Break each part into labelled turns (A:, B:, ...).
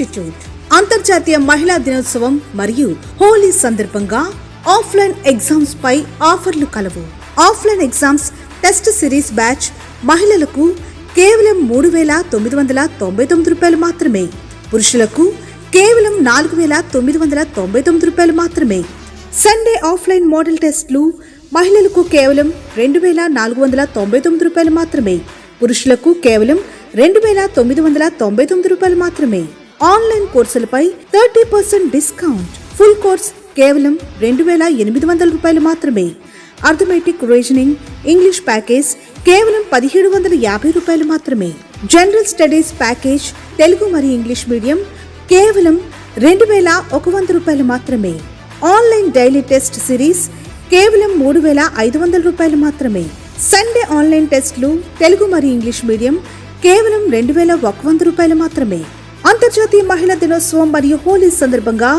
A: Institute. అంతర్జాతీయ మహిళా దినోత్సవం మరియు హోలీ సందర్భంగా ఆఫ్లైన్ ఎగ్జామ్స్ పై ఆఫర్లు కలవు. Offline exams test series batch మహిళలకు కేవలం మూడు వేల తొమ్మిది వందల తొంభై తొమ్మిది రూపాయలు మాత్రమే. పురుషులకు కేవలం నాలుగు వేల తొమ్మిది వందల తొంభై తొమ్మిది రూపాయలు మాత్రమే. సండే ఆఫ్లైన్ మోడల్ టెస్ట్లు మహిళలకు కేవలం రెండు వేల నాలుగు వందల తొంభై తొమ్మిది రూపాయలు మాత్రమే. పురుషులకు కేవలం రెండు వేల తొమ్మిది వందల తొంభై తొమ్మిది రూపాయలు మాత్రమే. Online కోర్సులపై thirty percent discount. Full course కేవలం రెండు వేల ఎనిమిది వందల రూపాయలు మాత్రమే. అర్థమెటిక్ రీజనింగ్ ఇంగ్లీష్ ప్యాకేజ్ కేవలం పదిహేడు వందల యాభై రూపాయలు మాత్రమే. జనరల్ స్టడీస్ ప్యాకేజ్ తెలుగు మరియు ఇంగ్లీష్ మీడియం కేవలం రెండు వేల ఒక వంద రూపాయలు మాత్రమే. ఆన్లైన్ డైలీ టెస్ట్ సిరీస్ కేవలం మూడు వేల ఐదు వందల రూపాయలు మాత్రమే. సండే ఆన్లైన్ టెస్ట్లు తెలుగు మరియు ఇంగ్లీష్ మీడియం కేవలం రెండు వేల ఒక వంద రూపాయలు మాత్రమే. అంతర్జాతీయ మహిళా దినోత్సవం మరియు హోలీ సందర్భంగా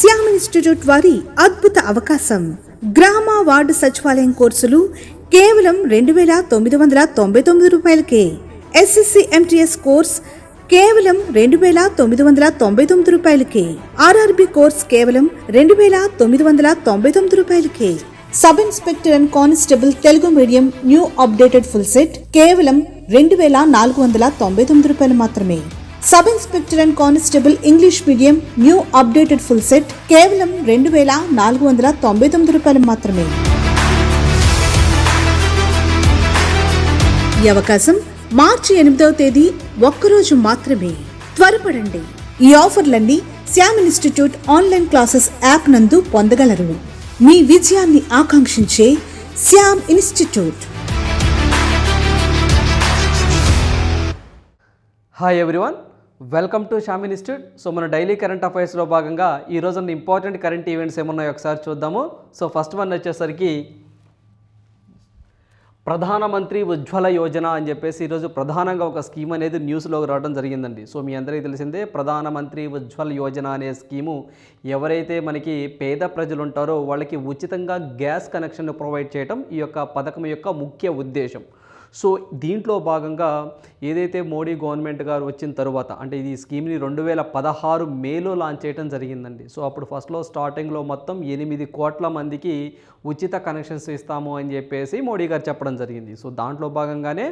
A: శ్యామ్ ఇన్స్టిట్యూట్ వారి అద్భుత అవకాశం. గ్రామ వార్డు సచివాలయం కోర్సులు కేవలం రెండు వేల తొమ్మిది వందల తొంభై తొమ్మిది రూపాయలకే. ఎస్ఎస్సి ఎంటీఎస్ కోర్స్ కేవలం రెండు వేల తొమ్మిది వందల తొంభై తొమ్మిది రూపాయలకే. ఆర్ఆర్బి కోర్స్ కేవలం రెండు వేల తొమ్మిది వందల తొంభై తొమ్మిది రూపాయలకే. Sub inspector and constable Telugu medium new updated full set కేవలం రెండు వేల నాలుగు వందల తొంభై తొమ్మిది రూపాయలు మాత్రమే. Sub inspector and constable English medium new updated full set కేవలం రెండు వేల నాలుగు వందల తొంభై తొమ్మిది రూపాయలు మాత్రమే. ఈ అవకాశం మార్చి ఎనిమిదవ తేదీ ఒక్కరోజు మాత్రమే. త్వరపడండి. ఈ ఆఫర్లన్నీ Shyam institute online classes app నందు పొందగలరు. మీ విజయాన్ని ఆకాంక్షించే Shyam institute.
B: Hi everyone welcome to Sham institute. So మన డైలీ కరెంట్ అఫైర్స్లో భాగంగా ఈ రోజున ఇంపార్టెంట్ కరెంట్ ఈవెంట్స్ ఏమున్నాయో ఒకసారి చూద్దాము. సో ఫస్ట్ వన్ వచ్చేసరికి ప్రధానమంత్రి ఉజ్వల యోజన అని చెప్పేసి ఈరోజు ప్రధానంగా ఒక స్కీమ్ అనేది న్యూస్లో రావడం జరిగిందండి. సో మీ అందరికీ తెలిసిందే ప్రధానమంత్రి ఉజ్వల్ యోజన అనే స్కీము ఎవరైతే మనకి పేద ప్రజలు ఉంటారో వాళ్ళకి ఉచితంగా గ్యాస్ కనెక్షన్ ప్రొవైడ్ చేయడం ఈ యొక్క పథకం యొక్క ముఖ్య ఉద్దేశం. సో దీంట్లో భాగంగా ఏదైతే మోడీ గవర్నమెంట్ గారు వచ్చిన తర్వాత అంటే ఇది స్కీమ్ని రెండు వేల పదహారు మేలో లాంచ్ చేయడం జరిగిందండి. సో అప్పుడు ఫస్ట్లో స్టార్టింగ్లో మొత్తం ఎనిమిది కోట్ల మందికి ఉచిత కనెక్షన్స్ ఇస్తాము అని చెప్పేసి మోడీ గారు చెప్పడం జరిగింది. సో దాంట్లో భాగంగానే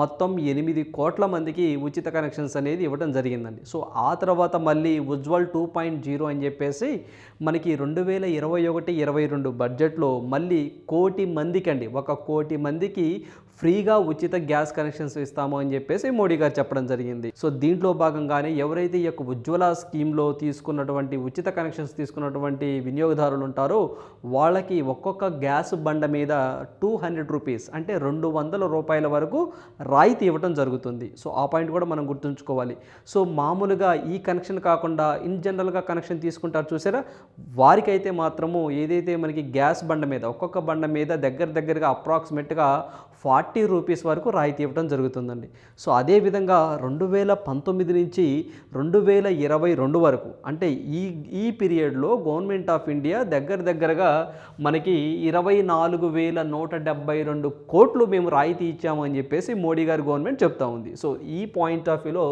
B: మొత్తం ఎనిమిది కోట్ల మందికి ఉచిత కనెక్షన్స్ అనేది ఇవ్వడం జరిగిందండి. సో ఆ తర్వాత మళ్ళీ ఉజ్వల్ టూ పాయింట్ జీరో అని చెప్పేసి మనకి రెండు వేల ఇరవై ఒకటి ఇరవై రెండు బడ్జెట్లో మళ్ళీ కోటి మందికి అండి ఒక కోటి మందికి ఫ్రీగా ఉచిత గ్యాస్ కనెక్షన్స్ ఇస్తాము అని చెప్పేసి మోడీ గారు చెప్పడం జరిగింది. సో దీంట్లో భాగంగానే ఎవరైతే ఈ యొక్క ఉజ్వల స్కీమ్లో తీసుకున్నటువంటి ఉచిత కనెక్షన్స్ తీసుకున్నటువంటి వినియోగదారులు ఉంటారో వాళ్ళకి ఒక్కొక్క గ్యాస్ బండ మీద టూ హండ్రెడ్ రూపీస్ అంటే రెండు వందల రూపాయల వరకు రాయితీ ఇవ్వడం జరుగుతుంది. సో ఆ పాయింట్ కూడా మనం గుర్తుంచుకోవాలి. సో మామూలుగా ఈ కనెక్షన్ కాకుండా ఇన్ జనరల్గా కనెక్షన్ తీసుకుంటారు చూసారా? వారికైతే మాత్రము ఏదైతే మనకి గ్యాస్ బండ మీద ఒక్కొక్క బండ మీద దగ్గర దగ్గరగా అప్రాక్సిమేట్గా ఫార్టీ రూపీస్ వరకు రాయితీ ఇవ్వడం జరుగుతుందండి. సో అదేవిధంగా రెండు వేల పంతొమ్మిది నుంచి రెండు వేల ఇరవై రెండు వరకు అంటే ఈ ఈ పీరియడ్లో గవర్నమెంట్ ఆఫ్ ఇండియా దగ్గర దగ్గరగా మనకి ఇరవై నాలుగు వేల నూట డెబ్బై రెండు కోట్లు మేము రాయితీ ఇచ్చామని చెప్పేసి మోడీ గారి గవర్నమెంట్ చెప్తా ఉంది. సో ఈ పాయింట్ ఆఫ్ వ్యూలో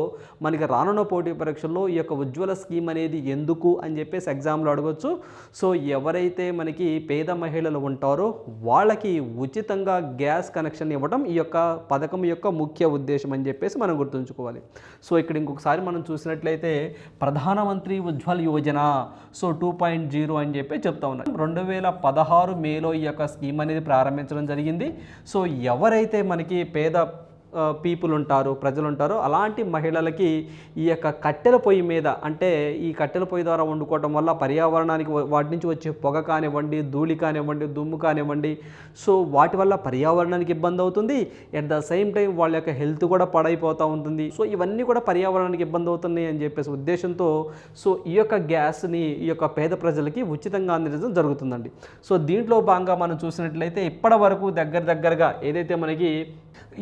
B: మనకి రానున్న పోటీ పరీక్షల్లో ఈ యొక్క ఉజ్వల స్కీమ్ అనేది ఎందుకు అని చెప్పేసి ఎగ్జామ్లో అడగొచ్చు. సో ఎవరైతే మనకి పేద మహిళలు ఉంటారో వాళ్ళకి ఉచితంగా గ్యాస్ కనెక్షన్ ఇవ్వడం ఈ యొక్క పథకం యొక్క ముఖ్య ఉద్దేశం అని చెప్పేసి మనం గుర్తుంచుకోవాలి. సో ఇక్కడ ఇంకొకసారి మనం చూసినట్లయితే Pradhanmantri Ujjwal Yojana. So two point zero అని చెప్పి చెప్తా ఉన్నాం. రెండు వేల పదహారు మేలో ఈ యొక్క స్కీమ్ అనేది ప్రారంభించడం జరిగింది. సో ఎవరైతే మనకి పేద పీపుల్ ఉంటారు ప్రజలు ఉంటారు అలాంటి మహిళలకి ఈ యొక్క కట్టెల పొయ్యి మీద అంటే ఈ కట్టెల పొయ్యి ద్వారా వండుకోవటం వల్ల పర్యావరణానికి వాటి నుంచి వచ్చే పొగ కానివ్వండి ధూళి కానివ్వండి దుమ్ము కానివ్వండి సో వాటి వల్ల పర్యావరణానికి ఇబ్బంది అవుతుంది. ఎట్ ద సేమ్ టైం వాళ్ళ యొక్క హెల్త్ కూడా పాడైపోతూ ఉంటుంది. సో ఇవన్నీ కూడా పర్యావరణానికి ఇబ్బంది అవుతున్నాయి అని చెప్పేసి ఉద్దేశంతో సో ఈ యొక్క గ్యాస్ని ఈ యొక్క పేద ప్రజలకి ఉచితంగా అందించడం జరుగుతుందండి. సో దీంట్లో భాగంగా మనం చూసినట్లయితే ఇప్పటి వరకు దగ్గర దగ్గరగా ఏదైతే మనకి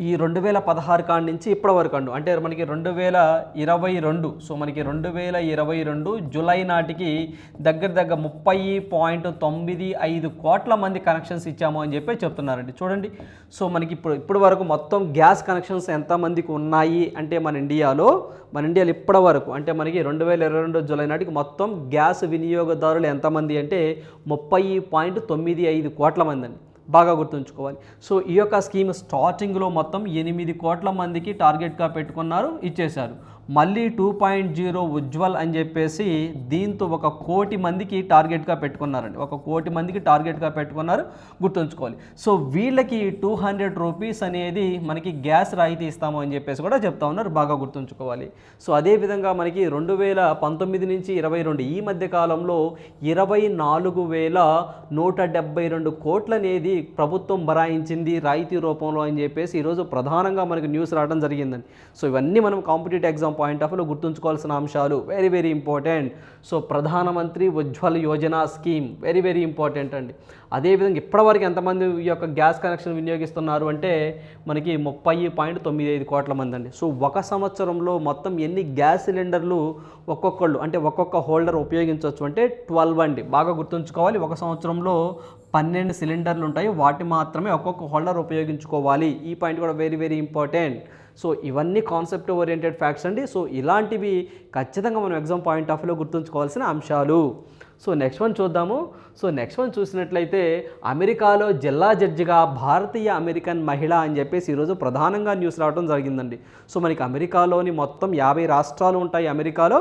B: ఈ రెండు వేల వేల పదహారు కాడి నుంచి ఇప్పటి వరకు అండు. అంటే మనకి రెండు వేల ఇరవై రెండు. సో మనకి రెండు వేల ఇరవై రెండు జూలై నాటికి దగ్గర దగ్గర ముప్పై పాయింట్ తొమ్మిది ఐదు కోట్ల మంది కనెక్షన్స్ ఇచ్చాము అని చెప్పి చెప్తున్నారండి. చూడండి. సో మనకి ఇప్పుడు ఇప్పటి వరకు మొత్తం గ్యాస్ కనెక్షన్స్ ఎంతమందికి ఉన్నాయి అంటే మన ఇండియాలో మన ఇండియాలో ఇప్పటి వరకు అంటే మనకి రెండు వేల ఇరవై రెండు జూలై నాటికి మొత్తం గ్యాస్ వినియోగదారులు ఎంతమంది అంటే ముప్పై పాయింట్ తొమ్మిది ఐదు కోట్ల మంది అండి. బాగా గుర్తుంచుకోవాలి. సో ఈ యొక్క స్కీమ్ స్టార్టింగ్లో మొత్తం ఎనిమిది కోట్ల మందికి టార్గెట్గా పెట్టుకున్నారు ఇచ్చేశారు. మళ్ళీ టూ పాయింట్ జీరో ఉజ్వల్ అని చెప్పేసి దీంతో ఒక కోటి మందికి టార్గెట్గా పెట్టుకున్నారండి. ఒక కోటి మందికి టార్గెట్గా పెట్టుకున్నారు. గుర్తుంచుకోవాలి. సో వీళ్ళకి టూ హండ్రెడ్ రూపీస్ అనేది మనకి గ్యాస్ రాయితీ ఇస్తాము అని చెప్పేసి కూడా చెప్తా ఉన్నారు. బాగా గుర్తుంచుకోవాలి. సో అదేవిధంగా మనకి రెండు వేల పంతొమ్మిది నుంచి ఇరవై రెండు ఈ మధ్య కాలంలో ఇరవై నాలుగు వేల నూట డెబ్బై రెండు కోట్లు అనేది ప్రభుత్వం బరాయించింది రాయితీ రూపంలో అని చెప్పేసి ఈరోజు ప్రధానంగా మనకి న్యూస్ రావడం జరిగిందండి. సో ఇవన్నీ మనం కాంపిటేటివ్ ఎగ్జామ్ పాయింట్ ఆఫ్ వ్యూలో గుర్తుంచుకోవాల్సిన అంశాలు very very important so Pradhanmantri Ujjwal Yojana scheme very very important అండి. అదేవిధంగా ఇప్పటివరకు ఎంతమంది ఈ యొక్క గ్యాస్ కనెక్షన్ వినియోగిస్తున్నారు అంటే మనకి ముప్పై పాయింట్ తొమ్మిది ఐదు కోట్ల మంది అండి. సో ఒక సంవత్సరంలో మొత్తం ఎన్ని గ్యాస్ సిలిండర్లు ఒక్కొక్కళ్ళు అంటే ఒక్కొక్క హోల్డర్ ఉపయోగించవచ్చు అంటే ట్వెల్వ్ అండి. బాగా గుర్తుంచుకోవాలి. ఒక సంవత్సరంలో పన్నెండు సిలిండర్లు ఉంటాయి. వాటి మాత్రమే ఒక్కొక్క హోల్డర్ ఉపయోగించుకోవాలి. ఈ పాయింట్ కూడా వెరీ వెరీ ఇంపార్టెంట్ సో ఇవన్నీ కాన్సెప్ట్ ఓరియంటెడ్ ఫ్యాక్ట్స్ అండి. సో ఇలాంటివి ఖచ్చితంగా మనం ఎగ్జామ్ పాయింట్ ఆఫ్ వ్యూలో గుర్తుంచుకోవాల్సిన అంశాలు. సో నెక్స్ట్ వన్ చూద్దాము. సో నెక్స్ట్ వన్ చూసినట్లయితే అమెరికాలో జిల్లా జడ్జిగా భారతీయ అమెరికన్ మహిళ అని చెప్పేసి ఈరోజు ప్రధానంగా న్యూస్ రావడం జరిగిందండి. సో మనకి అమెరికాలోని మొత్తం యాభై రాష్ట్రాలు ఉంటాయి అమెరికాలో.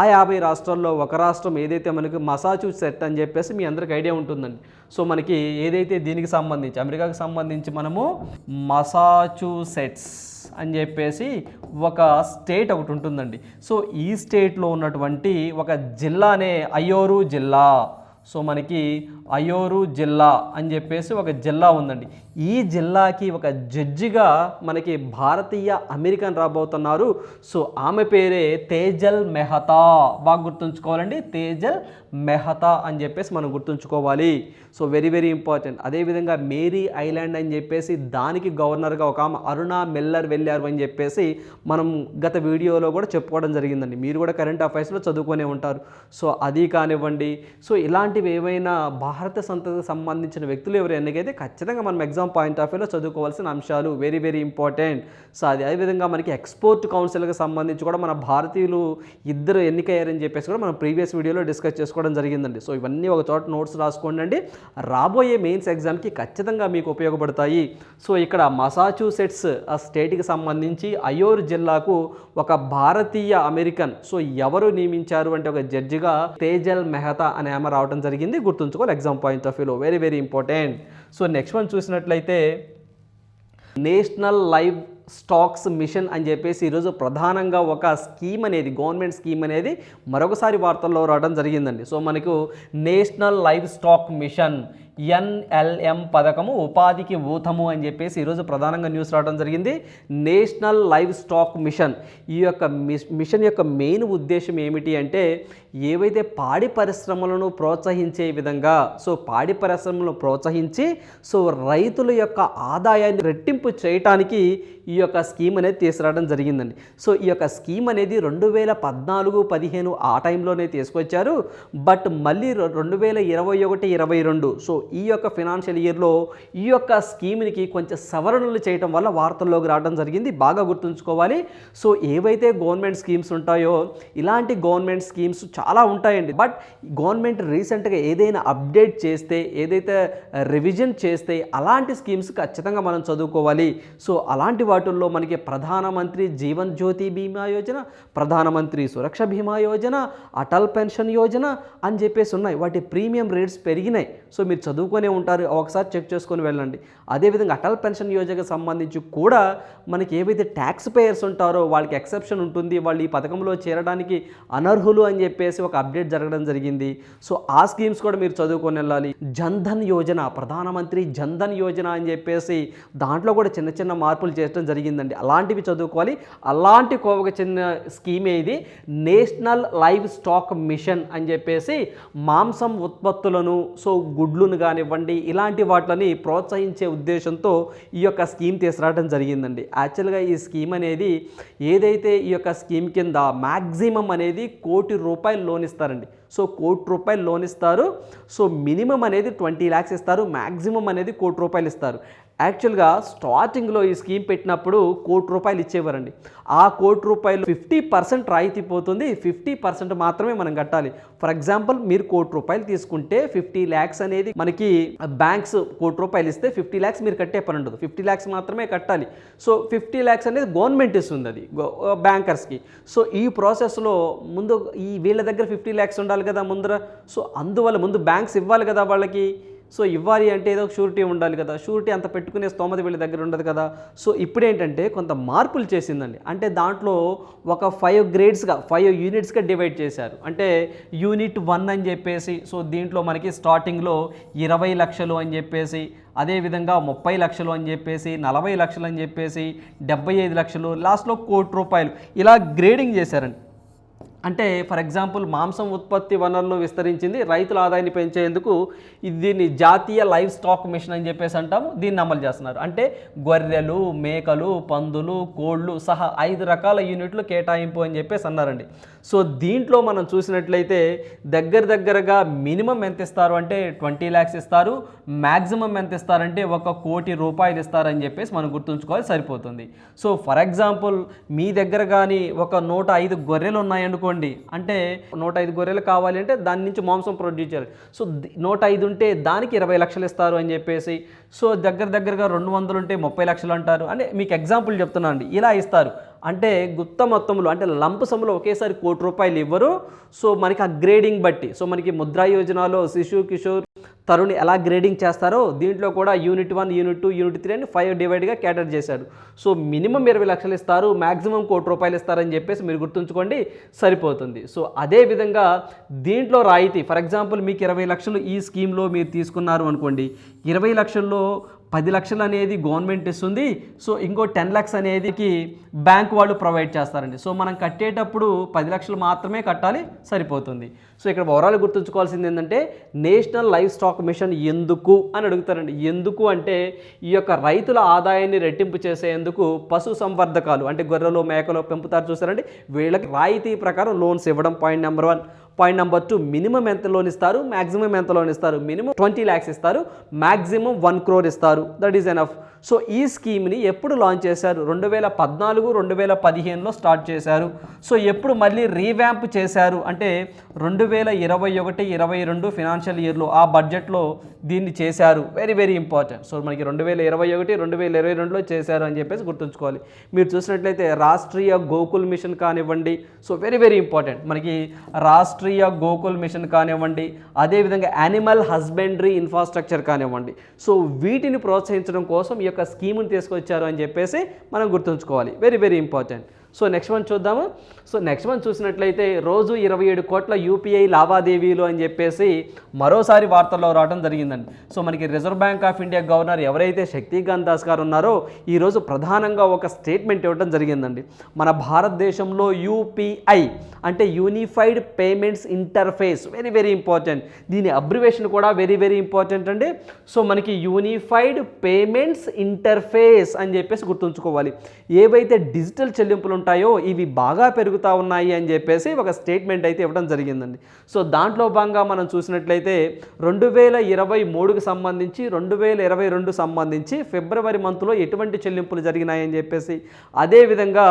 B: ఆ యాభై రాష్ట్రాల్లో ఒక రాష్ట్రం ఏదైతే మనకి మసాచ్యూసెట్ అని చెప్పేసి మీ అందరికి ఐడియా ఉంటుందండి. సో మనకి ఏదైతే దీనికి సంబంధించి అమెరికాకు సంబంధించి మనము మసాచ్యూసెట్స్ అని చెప్పేసి ఒక స్టేట్ ఒకటి ఉంటుందండి. సో ఈ స్టేట్లో ఉన్నటువంటి ఒక జిల్లానే అయోరు జిల్లా. సో మనకి అయోరు జిల్లా అని చెప్పేసి ఒక జిల్లా ఉందండి. ఈ జిల్లాకి ఒక జడ్జిగా మనకి భారతీయ అమెరికన్ రాబోతున్నారు. సో ఆమె పేరే తేజల్ మెహతా. బాగా గుర్తుంచుకోవాలండి. తేజల్ మెహతా అని చెప్పేసి మనం గుర్తుంచుకోవాలి. So very very important. అదేవిధంగా మేరీ ఐలాండ్ అని చెప్పేసి దానికి గవర్నర్గా ఒక ఆమె అరుణ మిల్లర్ వెళ్ళారు అని చెప్పేసి మనం గత వీడియోలో కూడా చెప్పుకోవడం జరిగిందండి. మీరు కూడా కరెంట్ అఫైర్స్లో చదువుకునే ఉంటారు. సో అది కానివ్వండి. సో ఇలాంటివి ఏవైనా భారత సంతతికి సంబంధించిన వ్యక్తులు ఎవరు ఎన్నికైతే ఖచ్చితంగా మనం ఎగ్జామ్ పాయింట్ ఆఫ్ వ్యూలో చదువుకోవాల్సిన అంశాలు వెరీ వెరీ ఇంపార్టెంట్ సో అది అదేవిధంగా మనకి ఎక్స్పోర్ట్ కౌన్సిల్కి సంబంధించి కూడా మన భారతీయులు ఇద్దరు ఎన్నికయ్యారని చెప్పేసి కూడా మనం ప్రీవియస్ వీడియోలో డిస్కస్ చేసుకోవడం జరిగిందండి. సో ఇవన్నీ ఒక చోట నోట్స్ రాసుకోండి అండి. రాబోయే మెయిన్స్ ఎగ్జామ్కి ఖచ్చితంగా మీకు ఉపయోగపడతాయి. సో ఇక్కడ మసాచ్యూసెట్స్ ఆ స్టేట్కి సంబంధించి అయోర్ జిల్లాకు ఒక భారతీయ అమెరికన్. సో ఎవరు నియమించారు అంటే ఒక జడ్జిగా తేజల్ మెహతా అనే ఆమె రావడం జరిగింది. గుర్తుంచుకోవాలి ఎగ్జామ్ పాయింట్ ఆఫ్ వ్యూలో. Very very important. So next one చూసినట్లయితే నేషనల్ లైవ్ స్టాక్స్ మిషన్ అని చెప్పేసి ఈరోజు ప్రధానంగా ఒక స్కీమ్ అనేది గవర్నమెంట్ స్కీమ్ అనేది మరొకసారి వార్తల్లో రావడం జరిగిందండి. సో మనకు national livestock mission NLM పథకము ఉపాధికి ఊతము అని చెప్పేసి ఈరోజు ప్రధానంగా న్యూస్ రావడం జరిగింది. National livestock mission. ఈ యొక్క మిషన్ యొక్క మెయిన్ ఉద్దేశం ఏమిటి అంటే ఏవైతే పాడి పరిశ్రమలను ప్రోత్సహించే విధంగా సో పాడి పరిశ్రమలను ప్రోత్సహించి సో రైతుల యొక్క ఆదాయాన్ని రెట్టింపు చేయటానికి ఈ యొక్క స్కీమ్ అనేది తీసుకురావడం జరిగిందండి. సో ఈ యొక్క స్కీమ్ అనేది రెండు వేల పద్నాలుగు పదిహేను ఆ టైంలోనే తీసుకొచ్చారు. బట్ మళ్ళీ రెండు వేల ఇరవై ఒకటి ఇరవై రెండు సో ఈ యొక్క ఫినాన్షియల్ ఇయర్లో ఈ యొక్క స్కీమ్కి కొంచెం సవరణలు చేయటం వల్ల వార్తల్లోకి రావడం జరిగింది. బాగా గుర్తుంచుకోవాలి. సో ఏవైతే గవర్నమెంట్ స్కీమ్స్ ఉంటాయో ఇలాంటి గవర్నమెంట్ స్కీమ్స్ చాలా ఉంటాయండి. బట్ గవర్నమెంట్ రీసెంట్గా ఏదైనా అప్డేట్ చేస్తే ఏదైతే రివిజన్ చేస్తే అలాంటి స్కీమ్స్ ఖచ్చితంగా మనం చదువుకోవాలి. సో అలాంటి వాటిల్లో మనకి ప్రధానమంత్రి జీవన్ జ్యోతి బీమా యోజన ప్రధానమంత్రి సురక్ష బీమా యోజన అటల్ పెన్షన్ యోజన అని చెప్పేసి ఉన్నాయి. వాటి ప్రీమియం రేట్స్ పెరిగినాయి. సో మీరు చదువుకునే ఉంటారు ఒకసారి చెక్ చేసుకొని వెళ్ళండి. అదేవిధంగా అటల్ పెన్షన్ యోజనకు సంబంధించి కూడా మనకి ఏవైతే ట్యాక్స్ పేయర్స్ ఉంటారో వాళ్ళకి ఎక్సెప్షన్ ఉంటుంది వాళ్ళు ఈ పథకంలో చేరడానికి అనర్హులు అని చెప్పేసి ఒక అప్డేట్ జరగడం జరిగింది. సో ఆ స్కీమ్స్ కూడా మీరు చదువుకొని వెళ్ళాలి. జన్ధన్ యోజన ప్రధానమంత్రి జన్ధన్ యోజన అని చెప్పేసి దాంట్లో కూడా చిన్న చిన్న మార్పులు చేయడం జరిగిందండి. అలాంటివి చదువుకోవాలి. అలాంటి కోవకు చెందిన స్కీమే ఇది నేషనల్ లైవ్ స్టాక్ మిషన్ అని చెప్పేసి మాంసం ఉత్పత్తులను సో గుడ్లను కానివ్వండి ఇలాంటి వాటిని ప్రోత్సహించే ఉద్దేశంతో ఈ యొక్క స్కీమ్ తీసుకురావడం జరిగిందండి. యాక్చువల్గా ఈ స్కీమ్ అనేది ఏదైతే ఈ యొక్క స్కీమ్ కింద మ్యాక్సిమం అనేది కోటి రూపాయలు లోన్ ఇస్తారండి. సో కోటి రూపాయలు లోన్ ఇస్తారు. సో మినిమం అనేది ట్వంటీ ల్యాక్స్ ఇస్తారు. మ్యాక్సిమం అనేది కోటి రూపాయలు ఇస్తారు. యాక్చువల్గా స్టార్టింగ్లో ఈ స్కీమ్ పెట్టినప్పుడు కోటి రూపాయలు ఇచ్చేవారండి. ఆ కోటి రూపాయలు ఫిఫ్టీ పర్సెంట్ రాయితీ పోతుంది. ఫిఫ్టీ పర్సెంట్ మాత్రమే మనం కట్టాలి. ఫర్ ఎగ్జాంపుల్ మీరు కోటి రూపాయలు తీసుకుంటే ఫిఫ్టీ ల్యాక్స్ అనేది మనకి బ్యాంక్స్ కోటి రూపాయలు ఇస్తే ఫిఫ్టీ ల్యాక్స్ మీరు కట్టే పని ఉండదు. ఫిఫ్టీ ల్యాక్స్ మాత్రమే కట్టాలి. సో ఫిఫ్టీ ల్యాక్స్ అనేది గవర్నమెంట్ ఇస్తుంది అది బ్యాంకర్స్కి. సో ఈ ప్రాసెస్లో ముందు ఈ వీళ్ళ దగ్గర ఫిఫ్టీ ల్యాక్స్ ఉండాలి కదా ముందర. సో అందువల్ల ముందు బ్యాంక్స్ ఇవ్వాలి కదా వాళ్ళకి. సో ఇవ్వాలి అంటే ఏదో షూరిటీ ఉండాలి కదా. షూరిటీ అంత పెట్టుకునే స్తోమత వీళ్ళ దగ్గర ఉండదు కదా. సో ఇప్పుడేంటంటే కొంత మార్పులు చేసిందండి. అంటే దాంట్లో ఒక ఫైవ్ గ్రేడ్స్గా ఫైవ్ యూనిట్స్గా డివైడ్ చేశారు. అంటే యూనిట్ వన్ అని చెప్పేసి సో దీంట్లో మనకి స్టార్టింగ్లో ఇరవై లక్షలు అని చెప్పేసి అదేవిధంగా ముప్పై లక్షలు అని చెప్పేసి నలభై లక్షలు అని చెప్పేసి డెబ్బై ఐదు లక్షలు లాస్ట్లో కోటి రూపాయలు. ఇలా గ్రేడింగ్ చేశారండి. అంటే ఫర్ ఎగ్జాంపుల్ మాంసం ఉత్పత్తి వనరులను విస్తరించింది రైతుల ఆదాయాన్ని పెంచేందుకు ఇది దీన్ని జాతీయ లైవ్ స్టాక్ మిషన్ అని చెప్పేసి అంటాము. దీన్ని అమలు చేస్తున్నారు. అంటే గొర్రెలు మేకలు పందులు కోళ్ళు సహా ఐదు రకాల యూనిట్లు కేటాయింపు అని చెప్పేసి అన్నారండి. సో దీంట్లో మనం చూసినట్లయితే దగ్గర దగ్గరగా మినిమం ఎంత ఇస్తారు అంటే ట్వంటీ ల్యాక్స్ ఇస్తారు మ్యాక్సిమం ఎంత ఇస్తారంటే ఒక కోటి రూపాయలు ఇస్తారని చెప్పేసి మనం గుర్తుంచుకోవాలి సరిపోతుంది. సో ఫర్ ఎగ్జాంపుల్ మీ దగ్గర కానీ ఒక నూట ఐదు గొర్రెలు ఉన్నాయనుకోండి అంటే నూట ఐదు గొర్రెలు కావాలి అంటే దాని నుంచి మాంసం ప్రొడ్యూస్ చేయాలి. సో నూట ఐదు ఉంటే దానికి ఇరవై లక్షలు ఇస్తారు అని చెప్పేసి సో దగ్గర దగ్గరగా రెండు వందలు ఉంటే ముప్పై లక్షలు అంటారు. అంటే మీకు ఎగ్జాంపుల్ చెప్తున్నాను అండి ఇలా ఇస్తారు. అంటే గుత్త మొత్తంలో అంటే లంప్ సమ్లో ఒకేసారి కోటి రూపాయలు ఇవ్వరు. సో మనకి ఆ గ్రేడింగ్ బట్టి సో మనకి ముద్రా యోజనలో శిశు కిషోర్ తరుణ్ ఎలా గ్రేడింగ్ చేస్తారో దీంట్లో కూడా unit one unit two unit three అని ఫైవ్ డివైడ్గా క్యాటర్ చేశాడు సో మినిమం ఇరవై లక్షలు ఇస్తారు మ్యాక్సిమం కోటి రూపాయలు ఇస్తారని చెప్పేసి మీరు గుర్తుంచుకోండి సరిపోతుంది. సో అదే విధంగా దీంట్లో రాయితీ ఫర్ ఎగ్జాంపుల్ మీకు ఇరవై లక్షలు ఈ స్కీమ్లో మీరు తీసుకున్నారు అనుకోండి ఇరవై లక్షల్లో పది లక్షలు అనేది గవర్నమెంట్ ఇస్తుంది. సో ఇంకో టెన్ ల్యాక్స్ అనేదికి బ్యాంక్ వాళ్ళు ప్రొవైడ్ చేస్తారండి. సో మనం కట్టేటప్పుడు పది లక్షలు మాత్రమే కట్టాలి సరిపోతుంది. సో ఇక్కడ ఓవరాల్ గుర్తుంచుకోవాల్సింది ఏంటంటే నేషనల్ లైఫ్ స్టాక్ మిషన్ ఎందుకు అని అడుగుతారండి. ఎందుకు అంటే ఈ యొక్క రైతుల ఆదాయాన్ని రెట్టింపు చేసేందుకు పశు సంవర్ధకాలు అంటే గొర్రెలు మేకలు పెంపుతారు చూస్తారండి వీళ్ళకి రాయితీ ప్రకారం లోన్స్ ఇవ్వడం point number one. Point number two minimum ఎంత లోన్ ఇస్తారు? మ్యాక్సిమం ఎంత లోన్ ఇస్తారు? మినిమం ట్వంటీ ల్యాక్స్ ఇస్తారు. మ్యాక్సిమం వన్ క్రోర్ ఇస్తారు. దట్ ఈస్ ఎనఫ్ సో ఈ స్కీమ్ని ఎప్పుడు లాంచ్ చేశారు? రెండు వేల పద్నాలుగు రెండు వేల పదిహేనులో స్టార్ట్ చేశారు. సో ఎప్పుడు మళ్ళీ రీవ్యాంప్ చేశారు? అంటే రెండు వేల ఇరవై ఒకటి ఇరవై రెండు ఫినాన్షియల్ ఇయర్లో ఆ బడ్జెట్లో దీన్ని చేశారు. వెరీ వెరీ ఇంపార్టెంట్ సో మనకి రెండు వేల ఇరవై ఒకటి రెండు వేల ఇరవై రెండులో చేశారు అని చెప్పేసి గుర్తుంచుకోవాలి. మీరు చూసినట్లయితే రాష్ట్రీయ గోకుల్ మిషన్ కానివ్వండి. సో వెరీ వెరీ ఇంపార్టెంట్ మనకి రాష్ట్ర రాష్ట్రీయ గోకుల్ మిషన్ కానివ్వండి అదేవిధంగా యానిమల్ హస్బెండరీ ఇన్ఫ్రాస్ట్రక్చర్ కానివ్వండి. సో వీటిని ప్రోత్సహించడం కోసం ఈ యొక్క స్కీమ్ని తీసుకొచ్చారు అని చెప్పేసి మనం గుర్తుంచుకోవాలి. Very very important so next one చూద్దాము. సో నెక్స్ట్ వన్ చూసినట్లయితే రోజు ఇరవై ఏడు కోట్ల యూపీఐ లావాదేవీలు అని చెప్పేసి మరోసారి వార్తల్లో రావడం జరిగిందండి. సో మనకి reserve bank of India governor ఎవరైతే శక్తికాంత్ దాస్ గారు ఉన్నారో ఈరోజు ప్రధానంగా ఒక స్టేట్మెంట్ ఇవ్వడం జరిగిందండి. మన భారతదేశంలో యూపీఐ అంటే unified payments interface very very important దీని అబ్రివేషన్ కూడా వెరీ వెరీ ఇంపార్టెంట్ అండి. సో మనకి యూనిఫైడ్ పేమెంట్స్ ఇంటర్ఫేస్ అని చెప్పేసి గుర్తుంచుకోవాలి. ఏవైతే డిజిటల్ చెల్లింపులు ఉంటాయో ఇవి బాగా పెరుగుతూ ఉన్నాయి అని చెప్పేసి ఒక స్టేట్మెంట్ అయితే ఇవ్వడం జరిగిందండి. సో దాంట్లో భాగంగా మనం చూసినట్లయితే రెండు వేల ఇరవై మూడుకు సంబంధించి రెండు వేల ఇరవై రెండు సంబంధించి ఫిబ్రవరి మంత్లో ఎటువంటి చెల్లింపులు జరిగినాయని చెప్పేసి అదేవిధంగా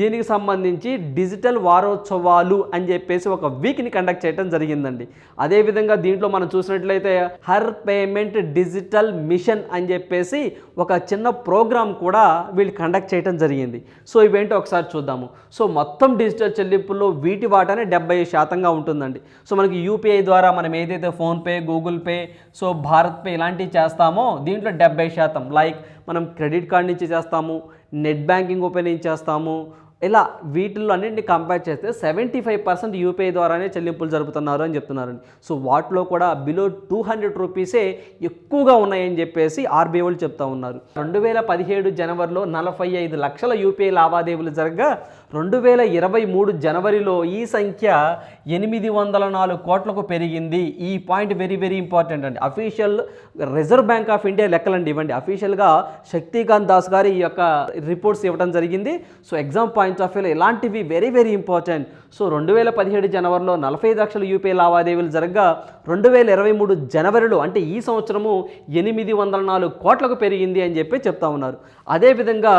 B: దీనికి సంబంధించి డిజిటల్ వారోత్సవాలు అని చెప్పేసి ఒక వీక్ని కండక్ట్ చేయడం జరిగిందండి. అదేవిధంగా దీంట్లో మనం చూసినట్లయితే హర్ పేమెంట్ డిజిటల్ మిషన్ అని చెప్పేసి ఒక చిన్న ప్రోగ్రామ్ కూడా వీళ్ళు కండక్ట్ చేయడం జరిగింది. సో ఇవేంటో ఒకసారి చూద్దాము. సో మొత్తం డిజిటల్ చెల్లింపుల్లో వీటి వాటానే డెబ్బై శాతంగా ఉంటుందండి. సో మనకి యూపీఐ ద్వారా మనం ఏదైతే PhonePe Google pay so Bharat pay ఇలాంటివి చేస్తామో దీంట్లో డెబ్బై శాతం. లైక్ మనం క్రెడిట్ కార్డ్ నుంచి చేస్తాము నెట్ బ్యాంకింగ్ ఓపెన్ చేస్తాము ఇలా వీటిల్లో అన్నింటిని కంపేర్ చేస్తే సెవెంటీ ఫైవ్ పర్సెంట్ యూపీఐ ద్వారానే చెల్లింపులు జరుపుతున్నారు అని చెప్తున్నారండి. సో వాటిలో కూడా బిలో టూ హండ్రెడ్ రూపీసే ఎక్కువగా ఉన్నాయని చెప్పేసి ఆర్బీఐ వాళ్ళు చెప్తా ఉన్నారు. రెండు వేల పదిహేడు జనవరిలో నలభై ఐదు లక్షల యూపీఐ లావాదేవీలు జరగగా రెండు వేల ఇరవై మూడు జనవరిలో ఈ సంఖ్య ఎనిమిది వందల నాలుగు కోట్లకు పెరిగింది. ఈ పాయింట్ వెరీ వెరీ ఇంపార్టెంట్ అండి. Official reserve bank of India లెక్కలండి ఇవ్వండి. అఫీషియల్గా శక్తికాంత్ దాస్ గారి ఈ యొక్క రిపోర్ట్స్ ఇవ్వడం జరిగింది. సో ఎగ్జామ్ పాయింట్స్ ఆఫ్ వ్యూలో ఇలాంటివి వెరీ వెరీ ఇంపార్టెంట్. సో రెండు వేల పదిహేడు జనవరిలో నలభై లక్షల యూపీఐ లావాదేవీలు జరగగా రెండు వేల ఇరవై మూడు జనవరిలో అంటే ఈ సంవత్సరము ఎనిమిది వందల నాలుగు కోట్లకు పెరిగింది అని చెప్పి చెప్తా ఉన్నారు. అదేవిధంగా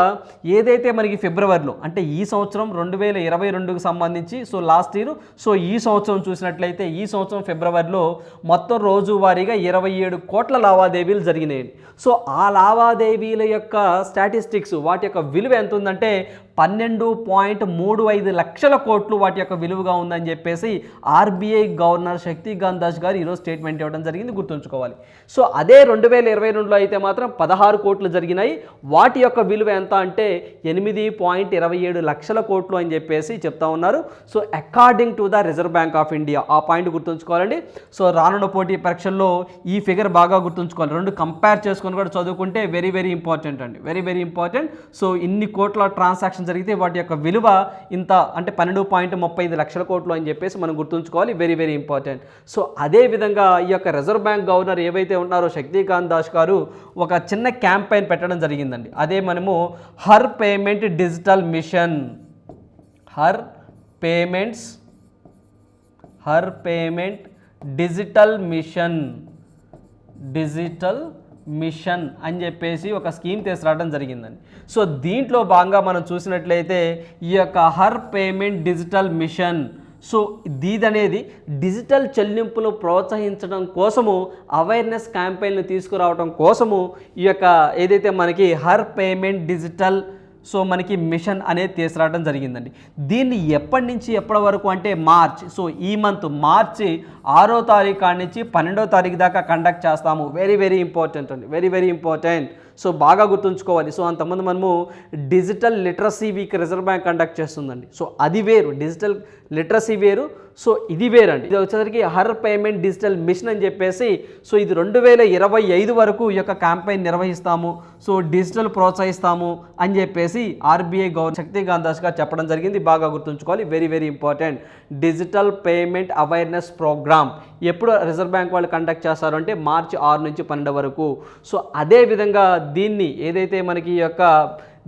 B: ఏదైతే మనకి ఫిబ్రవరిలో అంటే ఈ సంవత్సరం రెండు వేల ఇరవై రెండుకు సంబంధించి సో లాస్ట్ ఇయర్ సో ఈ సంవత్సరం చూసినట్లయితే ఈ సంవత్సరం ఫిబ్రవరిలో మొత్తం రోజువారీగా ఇరవై ఏడు కోట్ల లావాదేవీలు జరిగినాయి సో ఆ లావాదేవీల యొక్క స్టాటిస్టిక్స్ వాటి యొక్క విలువ ఎంత ఉందంటే పన్నెండు పాయింట్ మూడు ఐదు లక్షల కోట్లు వాటి యొక్క విలువగా ఉందని చెప్పేసి ఆర్బీఐ గవర్నర్ శక్తికాంత్ దాస్ గారు ఈరోజు స్టేట్మెంట్ ఇవ్వడం జరిగింది గుర్తుంచుకోవాలి. సో అదే రెండు వేల ఇరవై రెండులో అయితే మాత్రం పదహారు కోట్లు జరిగినాయి. వాటి యొక్క విలువ ఎంత అంటే ఎనిమిది పాయింట్ ఇరవై ఏడు లక్షల కోట్లు అని చెప్పేసి చెప్తా ఉన్నారు. So according to the reserve bank of India ఆ పాయింట్ గుర్తుంచుకోవాలండి. సో రానున్న పోటీ పరీక్షల్లో ఈ ఫిగర్ బాగా గుర్తుంచుకోవాలి. రెండు కంపేర్ చేసుకొని కూడా చదువుకుంటే వెరీ వెరీ ఇంపార్టెంట్ అండి. వెరీ వెరీ ఇంపార్టెంట్ సో ఇన్ని కోట్ల ట్రాన్సాక్షన్ జరిగితే వాటి యొక్క విలువ ఇంత అంటే పన్నెండు పాయింట్ ముప్పై ఐదు లక్షల కోట్లు అని చెప్పేసి మనం గుర్తుంచుకోవాలి. వెరీ వెరీ ఇంపార్టెంట్ సో అదే విధంగా ఈ యొక్క రిజర్వ్ బ్యాంక్ గవర్నర్ ఏవైతే ఉన్నారో శక్తికాంత్ దాస్ గారు ఒక చిన్న క్యాంపెయిన్ పెట్టడం జరిగిందండి. అదే మనము Har payment digital mission Har payments Har payment digital mission digital mission అని చెప్పేసి ఒక స్కీమ్ తీసుకురావడం జరిగిందండి. సో దీంట్లో భాగంగా మనం చూసినట్లయితే ఈ యొక్క Har payment digital mission. So దీదనేది digital చెల్లింపులు ప్రోత్సహించడం కోసము అవేర్నెస్ క్యాంపెయిన్లు తీసుకురావడం కోసము ఈ యొక్క ఏదైతే మనకి హర్ పేమెంట్ డిజిటల్ సో మనకి మిషన్ అనేది తీసుకురావడం జరిగిందండి. దీన్ని ఎప్పటి నుంచి ఎప్పటి వరకు అంటే మార్చ్ సో ఈ మంత్ మార్చి ఆరో తారీఖు కాడి నుంచి పన్నెండో తారీఖు దాకా కండక్ట్ చేస్తాము. వెరీ వెరీ ఇంపార్టెంట్ అండి. వెరీ వెరీ ఇంపార్టెంట్ సో బాగా గుర్తుంచుకోవాలి. సో అంతమంది మనము digital literacy week reserve bank conduct చేస్తుందండి. సో అది వేరు. డిజిటల్ లిటరసీ వేరు. సో ఇది వేరండి. ఇది వచ్చేసరికి హర్ పేమెంట్ డిజిటల్ మిషన్ అని చెప్పేసి సో ఇది రెండు వేల ఇరవై ఐదు వరకు ఈ యొక్క క్యాంపెయిన్ నిర్వహిస్తాము. సో డిజిటల్ ప్రోత్సహిస్తాము అని చెప్పేసి ఆర్బీఐ గవర్నర్ శక్తికాంత్ చెప్పడం జరిగింది. బాగా గుర్తుంచుకోవాలి. Very very important. Digital payment awareness program ఎప్పుడు రిజర్వ్ బ్యాంక్ వాళ్ళు కండక్ట్ చేస్తారు అంటే మార్చి ఆరు నుంచి పన్నెండు వరకు. సో అదే విధంగా దీన్ని ఏదైతే మనకి ఈ యొక్క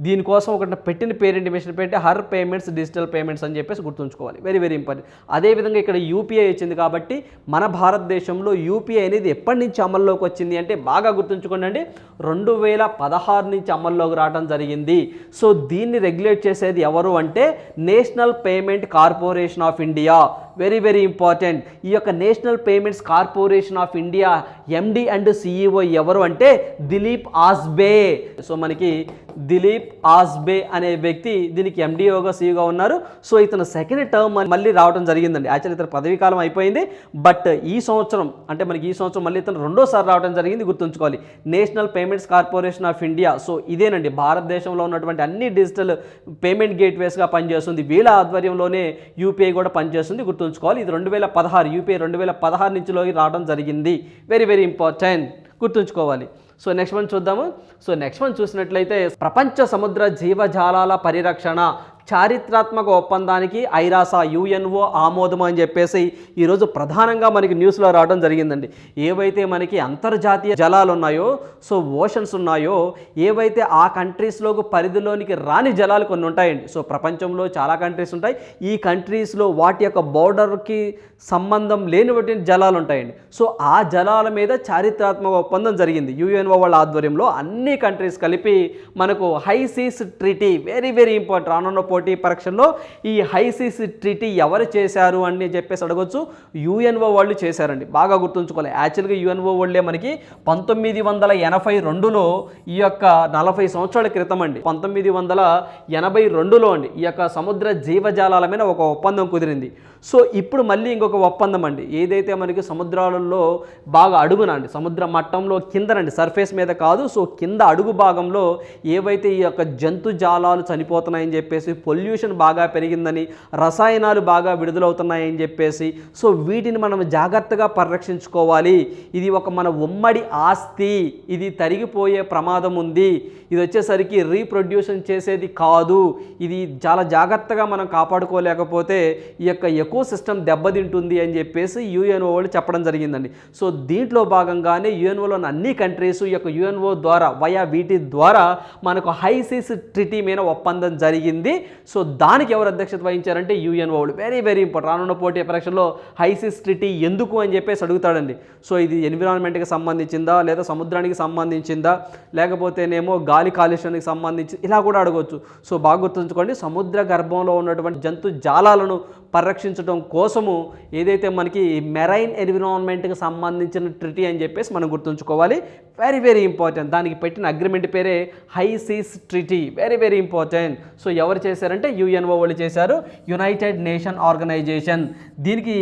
B: దీనికోసం ఒకటి పెట్టిన పేరెంట్ మిషన్ పెట్టి హర్ పేమెంట్స్ డిజిటల్ పేమెంట్స్ అని చెప్పేసి గుర్తుంచుకోవాలి. వెరీ వెరీ ఇంపార్టెంట్ అదేవిధంగా ఇక్కడ యూపీఐ వచ్చింది కాబట్టి మన భారతదేశంలో యూపీఐ అనేది ఎప్పటి నుంచి అమల్లోకి వచ్చింది అంటే బాగా గుర్తుంచుకోండి అండి రెండు వేల పదహారు నుంచి అమల్లోకి రావడం జరిగింది. సో దీన్ని రెగ్యులేట్ చేసేది ఎవరు అంటే national payment corporation of India. Very very important ఈ యొక్క national payments corporation of India MD and CEO ఎవరు అంటే దిలీప్ ఆస్బే సో మనకి దిలీప్ ఆస్బే అనే వ్యక్తి దీనికి ఎండిఓగా సీఈగా ఉన్నారు. సో ఇతను సెకండ్ టర్మ్ మళ్ళీ రావడం జరిగిందండి. యాక్చువల్లీ ఇతను పదవీ కాలం అయిపోయింది. బట్ ఈ సంవత్సరం అంటే మనకి ఈ సంవత్సరం మళ్ళీ ఇతను రెండోసారి రావడం జరిగింది గుర్తుంచుకోవాలి. National payments corporation of India so ఇదేనండి. భారతదేశంలో ఉన్నటువంటి అన్ని డిజిటల్ పేమెంట్ గేట్వేస్గా పనిచేస్తుంది. వీళ్ళ ఆధ్వర్యంలోనే యూపీఐ కూడా పనిచేస్తుంది గుర్తు గుర్తుంచుకోవాలి. ఇది రెండు వేల పదహారు యూపీఐ రెండు వేల పదహారు నుంచిలోకి రావడం జరిగింది. వెరీ వెరీ ఇంపార్టెంట్ గుర్తుంచుకోవాలి. సో నెక్స్ట్ వన్ చూద్దాము. సో నెక్స్ట్ వన్ చూసినట్లయితే ప్రపంచ సముద్ర జీవజాలాల పరిరక్షణ. చారిత్రాత్మక ఒప్పందానికి ఐరాసా యుఎన్ఓ ఆమోదం అని చెప్పేసి ఈరోజు ప్రధానంగా మనకి న్యూస్లో రావడం జరిగిందండి. ఏవైతే మనకి అంతర్జాతీయ జలాలు ఉన్నాయో సో ఓషన్స్ ఉన్నాయో ఏవైతే ఆ కంట్రీస్లోకి పరిధిలోనికి రాని జలాలు కొన్ని ఉంటాయండి. సో ప్రపంచంలో చాలా కంట్రీస్ ఉంటాయి. ఈ కంట్రీస్లో వాటి యొక్క బోర్డర్కి సంబంధం లేనివంటి జలాలు ఉంటాయండి. సో ఆ జలాల మీద చారిత్రాత్మక ఒప్పందం జరిగింది. యుఎన్ఓ వాళ్ళ ఆధ్వర్యంలో అన్ని కంట్రీస్ కలిపి మనకు high seas treaty very very important రానున్న పోటీ పరీక్షల్లో ఈ హైసీస్ ట్రీటీ ఎవరు చేశారు అని చెప్పేసి అడగొచ్చు. యుఎన్ఓ వాళ్ళు చేశారండి. బాగా గుర్తుంచుకోవాలి. యాక్చువల్గా యుఎన్ఓ వాళ్ళే మనకి పంతొమ్మిది వందల ఎనభై రెండులో ఈ యొక్క నలభై సంవత్సరాల క్రితం అండి. పంతొమ్మిది వందల ఎనభై రెండులో అండి ఈ యొక్క సముద్ర జీవజాలాల మీద ఒక ఒప్పందం కుదిరింది. సో ఇప్పుడు మళ్ళీ ఇంకొక ఒప్పందం అండి. ఏదైతే మనకి సముద్రాలలో బాగా అడుగున అండి సముద్ర మట్టంలో కిందనండి సర్ఫేస్ మీద కాదు సో కింద అడుగు భాగంలో ఏవైతే ఈ యొక్క జంతు జాలాలు చనిపోతున్నాయని చెప్పేసి పొల్యూషన్ బాగా పెరిగిందని రసాయనాలు బాగా విడుదలవుతున్నాయని చెప్పేసి సో వీటిని మనం జాగ్రత్తగా పరిరక్షించుకోవాలి. ఇది ఒక మన ఉమ్మడి ఆస్తి. ఇది తరిగిపోయే ప్రమాదం ఉంది. ఇది వచ్చేసరికి రీప్రొడ్యూషన్ చేసేది కాదు. ఇది చాలా జాగ్రత్తగా మనం కాపాడుకోలేకపోతే ఈ యొక్క ఎకో సిస్టమ్ దెబ్బతింటుంది అని చెప్పేసి యుఎన్ఓ వాళ్ళు చెప్పడం జరిగిందండి. సో దీంట్లో భాగంగానే యుఎన్ఓలోని అన్ని కంట్రీస్ ఈ యొక్క యుఎన్ఓ ద్వారా వయా వీటి ద్వారా మనకు హైసిస్ ట్రిటీ మీద ఒప్పందం జరిగింది. సో దానికి ఎవరు అధ్యక్షత వహించారంటే యుఎన్ఓ వాళ్ళు. వెరీ వెరీ ఇంపార్టెంట్ రానున్న పోటీ పరీక్షల్లో హైసిస్ ట్రిటీ ఎందుకు అని చెప్పేసి అడుగుతాడండి. సో ఇది ఎన్విరాన్మెంట్కి సంబంధించిందా లేదా సముద్రానికి సంబంధించిందా? లేకపోతేనేమో గాలి కాలుష్యానికి సంబంధించి ఇలా కూడా అడగవచ్చు సో బాగా గుర్తుంచుకోండి సముద్ర గర్భంలో ఉన్నటువంటి జంతు జాలాలను పరిరక్షించడం కోసము ఏదైతే మనకి మెరైన్ ఎన్విరాన్మెంట్కి సంబంధించిన ట్రిటీ అని చెప్పేసి మనం గుర్తుంచుకోవాలి. వెరీ వెరీ ఇంపార్టెంట్ దానికి పెట్టిన అగ్రిమెంట్ పేరే high seas treaty very very important so ఎవరు చేశారంటే యుఎన్ఓ వాళ్ళు చేశారు. యునైటెడ్ నేషన్ ఆర్గనైజేషన్ దీనికి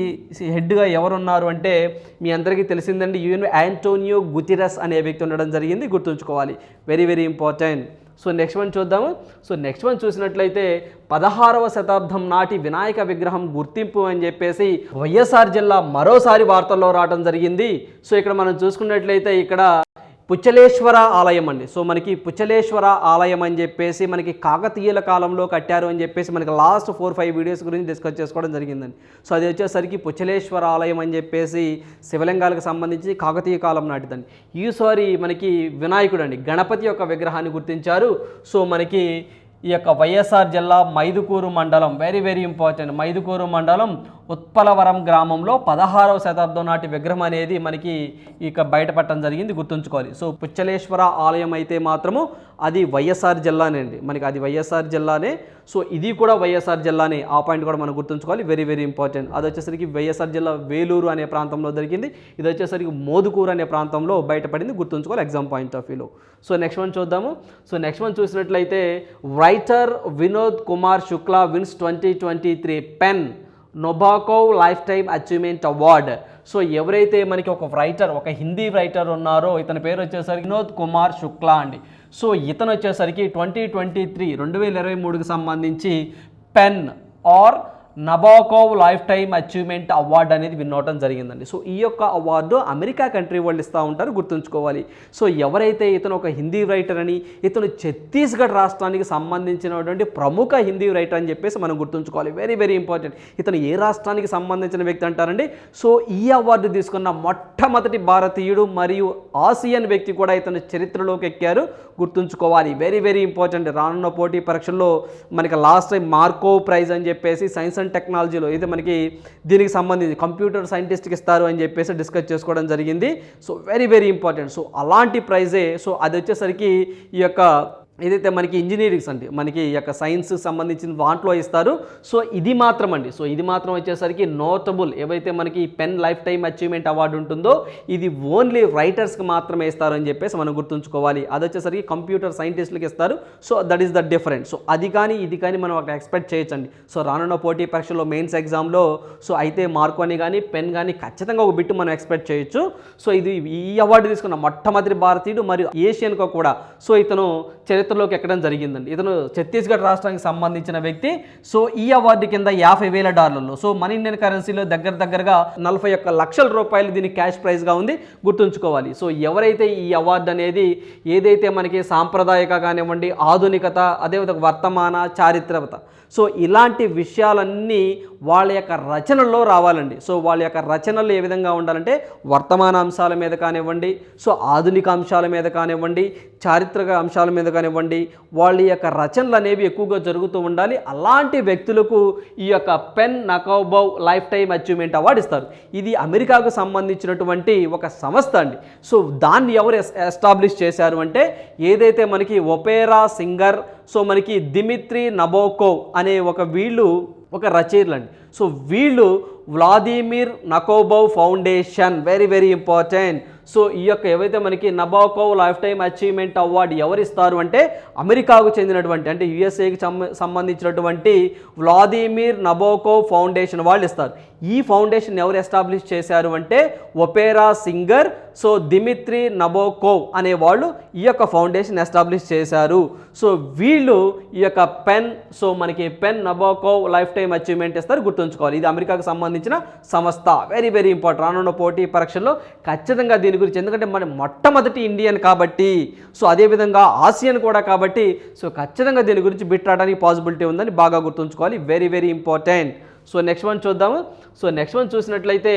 B: హెడ్గా ఎవరున్నారు అంటే మీ అందరికీ తెలిసిందండి యుఎన్ యాంటోనియో గుతిరస్ అనే వ్యక్తి ఉండడం జరిగింది. గుర్తుంచుకోవాలి. Very very important so next one చూద్దాము. సో నెక్స్ట్ వన్ చూసినట్లయితే పదహారవ శతాబ్దం నాటి వినాయక విగ్రహం గుర్తింపు అని చెప్పేసి వైఎస్ఆర్ జిల్లా మరోసారి వార్తల్లో రావడం జరిగింది. సో ఇక్కడ మనం చూసుకున్నట్లయితే ఇక్కడ పుచ్చలేశ్వర ఆలయం అండి. సో మనకి పుచ్చలేశ్వర ఆలయం అని చెప్పేసి మనకి కాకతీయుల కాలంలో కట్టారు అని చెప్పేసి మనకి లాస్ట్ ఫోర్ ఫైవ్ వీడియోస్ గురించి డిస్కస్ చేసుకోవడం జరిగిందండి. సో అది వచ్చేసరికి పుచ్చలేశ్వర ఆలయం అని చెప్పేసి శివలింగాలకు సంబంధించి కాకతీయ కాలం నాటిదండి. ఈసారి మనకి వినాయకుడు అండి గణపతి యొక్క విగ్రహాన్ని గుర్తించారు. సో మనకి ఈ యొక్క వైఎస్ఆర్ జిల్లా మైదుకూరు మండలం వెరీ వెరీ ఇంపార్టెంట్ మైదుకూరు మండలం ఉత్పలవరం గ్రామంలో పదహారవ శతాబ్దం నాటి విగ్రహం అనేది మనకి ఇక బయటపడటం జరిగింది గుర్తుంచుకోవాలి. సో పుచ్చలేశ్వర ఆలయం అయితే మాత్రము అది వైఎస్ఆర్ జిల్లానే అండి. మనకి అది వైఎస్ఆర్ జిల్లానే. సో ఇది కూడా వైఎస్ఆర్ జిల్లానే. ఆ పాయింట్ కూడా మనం గుర్తుంచుకోవాలి. వెరీ వెరీ ఇంపార్టెంట్ అది వచ్చేసరికి వైఎస్ఆర్ జిల్లా వేలూరు అనే ప్రాంతంలో దొరికింది ఇది వచ్చేసరికి మోదుకూరు అనే ప్రాంతంలో బయటపడింది గుర్తుంచుకోవాలి ఎగ్జామ్ పాయింట్ ఆఫ్ వ్యూలో సో నెక్స్ట్ వన్ చూద్దాము. సో నెక్స్ట్ వన్ చూసినట్లయితే writer Vinod Kumar Shukla wins twenty twenty three pen Nabokov lifetime achievement award so ఎవరైతే మనకి ఒక రైటర్ ఒక హిందీ రైటర్ ఉన్నారో ఇతని పేరు వచ్చేసరికి వినోద్ కుమార్ శుక్లా అండి. సో ఇతను వచ్చేసరికి ట్వంటీ ట్వంటీ త్రీ రెండు వేల ఇరవై మూడుకి సంబంధించి pen or Nabokov lifetime achievement award అనేది విన్ అవడం జరిగిందండి. సో ఈ యొక్క అవార్డు అమెరికా కంట్రీ వాళ్ళు ఇస్తూ ఉంటారు గుర్తుంచుకోవాలి. సో ఎవరైతే ఇతను ఒక హిందీ రైటర్ అని ఇతను ఛత్తీస్గఢ్ రాష్ట్రానికి సంబంధించినటువంటి ప్రముఖ హిందీ రైటర్ అని చెప్పేసి మనం గుర్తుంచుకోవాలి. వెరీ వెరీ ఇంపార్టెంట్ ఇతను ఏ రాష్ట్రానికి సంబంధించిన వ్యక్తి అంటారండి? సో ఈ అవార్డు తీసుకున్న మొట్టమొదటి భారతీయుడు మరియు ఆసియన్ వ్యక్తి కూడా ఇతను చరిత్రలోకి ఎక్కారు. గుర్తుంచుకోవాలి. వెరీ వెరీ ఇంపార్టెంట్ రానున్న పోటీ పరీక్షల్లో మనకి లాస్ట్ టైం మార్కో ప్రైజ్ అని చెప్పేసి సైన్స్ అండ్ టెక్నాలజీలో అయితే మనకి దీనికి సంబంధించి కంప్యూటర్ సైంటిస్ట్కి ఇస్తారు అని చెప్పేసి డిస్కస్ చేసుకోవడం జరిగింది. So very very important so అలాంటి ప్రైజే. సో అది వచ్చేసరికి ఈ యొక్క ఏదైతే మనకి ఇంజనీరింగ్స్ అండి మనకి ఈ యొక్క సైన్స్ సంబంధించిన వాంట్లో ఇస్తారు. సో ఇది మాత్రం అండి సో ఇది మాత్రం వచ్చేసరికి నోటబుల్. ఏవైతే మనకి pen life time achievement award ఉంటుందో ఇది ఓన్లీ రైటర్స్కి మాత్రమే ఇస్తారు అని చెప్పేసి మనం గుర్తుంచుకోవాలి. అది వచ్చేసరికి కంప్యూటర్ సైంటిస్టులకి ఇస్తారు. So that is the different. So అది కానీ ఇది కానీ మనం ఒక ఎక్స్పెక్ట్ చేయొచ్చండి. సో రానున్న పోటీ పరీక్షలో మెయిన్స్ ఎగ్జామ్లో సో అయితే మార్కోని కానీ పెన్ కానీ ఖచ్చితంగా ఒక బిట్టు మనం ఎక్స్పెక్ట్ చేయొచ్చు. సో ఇది ఈ అవార్డు తీసుకున్న మొట్టమొదటి భారతీయుడు మరియు ఏషియన్కో కూడా. సో ఇతను చరిత్రలోకి ఎక్కడం జరిగిందండి. ఇతను ఛత్తీస్గఢ్ రాష్ట్రానికి సంబంధించిన వ్యక్తి. సో ఈ అవార్డు కింద యాభై వేల డాలర్లు. సో మన ఇండియన్ కరెన్సీలో దగ్గర దగ్గరగా నలభై ఒక్క లక్షల రూపాయలు దీని క్యాష్ ప్రైజ్గా ఉంది. గుర్తుంచుకోవాలి. సో ఎవరైతే ఈ అవార్డు అనేది ఏదైతే మనకి సాంప్రదాయక కానివ్వండి ఆధునికత అదేవిధంగా వర్తమాన చారిత్రకత. సో ఇలాంటి విషయాలన్నీ వాళ్ళ యొక్క రచనల్లో రావాలండి. సో వాళ్ళ యొక్క రచనలు ఏ విధంగా ఉండాలంటే వర్తమాన అంశాల మీద కానివ్వండి సో ఆధునిక అంశాల మీద కానివ్వండి చారిత్రక అంశాల మీద కానివ్వండి వాళ్ళ యొక్క రచనలు అనేవి ఎక్కువగా జరుగుతూ ఉండాలి. అలాంటి వ్యక్తులకు ఈ యొక్క పెన్ నకోబౌ లైఫ్ టైమ్ అచీవ్మెంట్ అవార్డు ఇస్తారు. ఇది అమెరికాకు సంబంధించినటువంటి ఒక సంస్థ అండి. సో దాన్ని ఎవరు ఎస్- ఎస్టాబ్లిష్ చేశారు అంటే ఏదైతే మనకి ఒపేరా సింగర్ సో మనకి దిమిత్రి నబోకోవ్ అనే ఒక వీళ్ళు ఒక రచయితలు అండి సో వీళ్ళు Vladimir నకోబవ్ foundation very very important so ఈ యొక్క ఏవైతే మనకి Nabokov life time achievement award ఎవరిస్తారు అంటే అమెరికాకు చెందినటువంటి అంటే యుఎస్ఏకి సంబంధించినటువంటి వ్లాదిమిర్ నబోకోవ్ ఫౌండేషన్ వాళ్ళు ఇస్తారు. ఈ ఫౌండేషన్ ఎవరు ఎస్టాబ్లిష్ చేశారు అంటే opera singer so Dmitri Nabokov అనే వాళ్ళు ఈ యొక్క ఫౌండేషన్ ఎస్టాబ్లిష్ చేశారు. సో వీళ్ళు ఈ యొక్క పెన్ సో మనకి pen Nabokov lifetime achievement ఇస్తారు గుర్తుంచుకోవాలి. ఇది అమెరికాకు సంబంధించిన సంస్థ. వెరీ వెరీ ఇంపార్టెంట్ రానున్న పోటీ పరీక్షల్లో ఖచ్చితంగా దీని గురించి. ఎందుకంటే మన మొట్టమొదటి ఇండియన్ కాబట్టి సో అదేవిధంగా ఆసియన్ కూడా కాబట్టి సో ఖచ్చితంగా దీని గురించి బిట్ రావడానికి పాసిబిలిటీ ఉందని బాగా గుర్తుంచుకోవాలి. Very very important so next one చూద్దాము. సో నెక్స్ట్ వన్ చూసినట్లయితే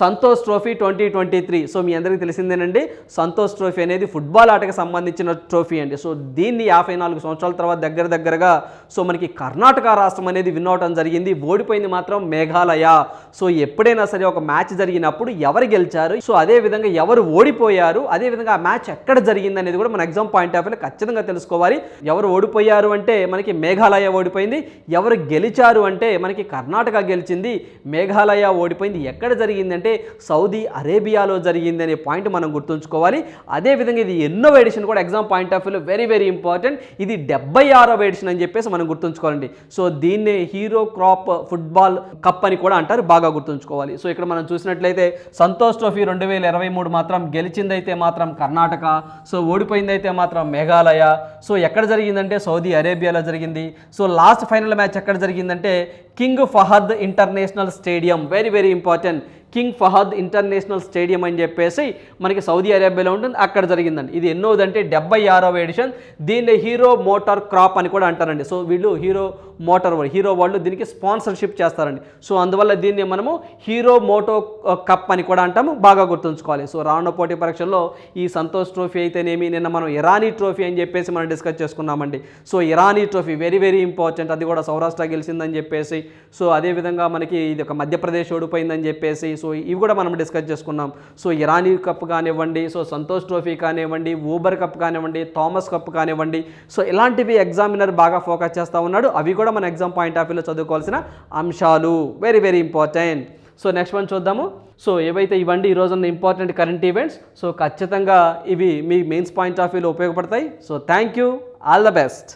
B: Santosh trophy twenty twenty three. So మీ అందరికీ తెలిసిందేనండి సంతోష్ ట్రోఫీ అనేది ఫుట్బాల్ ఆటకు సంబంధించిన ట్రోఫీ అండి. సో దీన్ని యాభై నాలుగు సంవత్సరాల తర్వాత దగ్గర దగ్గరగా సో మనకి కర్ణాటక రాష్ట్రం అనేది విన్ అవటం జరిగింది. ఓడిపోయింది మాత్రం మేఘాలయ. సో ఎప్పుడైనా సరే ఒక మ్యాచ్ జరిగినప్పుడు ఎవరు గెలిచారు? సో అదే విధంగా ఎవరు ఓడిపోయారు? అదే విధంగా ఆ మ్యాచ్ ఎక్కడ జరిగింది అనేది కూడా మన ఎగ్జామ్ పాయింట్ ఆఫ్ వ్యూలో ఖచ్చితంగా తెలుసుకోవాలి. ఎవరు ఓడిపోయారు అంటే మనకి మేఘాలయ ఓడిపోయింది. ఎవరు గెలిచారు అంటే మనకి కర్ణాటక గెలిచింది మేఘాలయ ఓడిపోయింది. ఎక్కడ జరిగిందంటే సౌదీ అరేబియాలో జరిగింది అనే పాయింట్ మనం గుర్తుంచుకోవాలి. అదేవిధంగా ఇది ఎన్నో ఎడిషన్ కూడా ఎగ్జామ్ పాయింట్ ఆఫ్ వ్యూలో వెరీ వెరీ ఇంపార్టెంట్ ఇది డెబ్బై ఆరవ ఎడిషన్ అని చెప్పేసి మనం గుర్తుంచుకోవాలండి. సో దీన్ని హీరో క్రాప్ ఫుట్బాల్ కప్ అని కూడా అంటారు బాగా గుర్తుంచుకోవాలి. సో ఇక్కడ మనం చూసినట్లయితే సంతోష్ ట్రోఫీ రెండు వేల ఇరవై మూడు మాత్రం గెలిచిందైతే మాత్రం కర్ణాటక సో ఓడిపోయిందైతే మాత్రం మేఘాలయ. సో ఎక్కడ జరిగిందంటే సౌదీ అరేబియాలో జరిగింది. సో లాస్ట్ ఫైనల్ మ్యాచ్ ఎక్కడ జరిగిందంటే King Fahd international stadium. Very very important King Fahd international stadium అని చెప్పేసి మనకి సౌదీ అరేబియాలో ఉంటుంది. అక్కడ జరిగిందండి. ఇది ఎన్నోదంటే డెబ్బై ఆరవ ఎడిషన్. దీన్ని హీరో మోటార్ క్రాప్ అని కూడా అంటారండి. సో వీళ్ళు హీరో మోటార్ వాళ్ళు హీరో వాళ్ళు దీనికి స్పాన్సర్షిప్ చేస్తారండి. సో అందువల్ల దీన్ని మనము హీరో మోటో కప్ అని కూడా అంటాము. బాగా గుర్తుంచుకోవాలి. సో రానున్న పోటీ పరీక్షల్లో ఈ సంతోష్ ట్రోఫీ అయితేనేమి నిన్న మనం ఇరానీ ట్రోఫీ అని చెప్పేసి మనం డిస్కస్ చేసుకున్నామండి. So Irani trophy very very important. అది కూడా సౌరాష్ట్ర గెలిచిందని చెప్పేసి సో అదేవిధంగా మనకి ఇది ఒక మధ్యప్రదేశ్ ఓడిపోయిందని చెప్పేసి సో ఇవి కూడా మనం డిస్కస్ చేసుకున్నాం. సో ఇరానీ కప్ కానివ్వండి సో సంతోష్ ట్రోఫీ కానివ్వండి ఊబర్ కప్ కానివ్వండి థామస్ కప్ కానివ్వండి సో ఇలాంటివి ఎగ్జామినర్ బాగా ఫోకస్ చేస్తూ ఉన్నాడు. అవి కూడా మన ఎగ్జామ్ పాయింట్ ఆఫ్ వ్యూలో చదువుకోవాల్సిన అంశాలు. Very very important so next one చూద్దాము. సో ఏవైతే ఇవ్వండి ఈ రోజున్న ఇంపార్టెంట్ కరెంట్ ఈవెంట్స్ సో ఖచ్చితంగా ఇవి మీ మెయిన్స్ పాయింట్ ఆఫ్ వ్యూలో ఉపయోగపడతాయి. So thank you all the best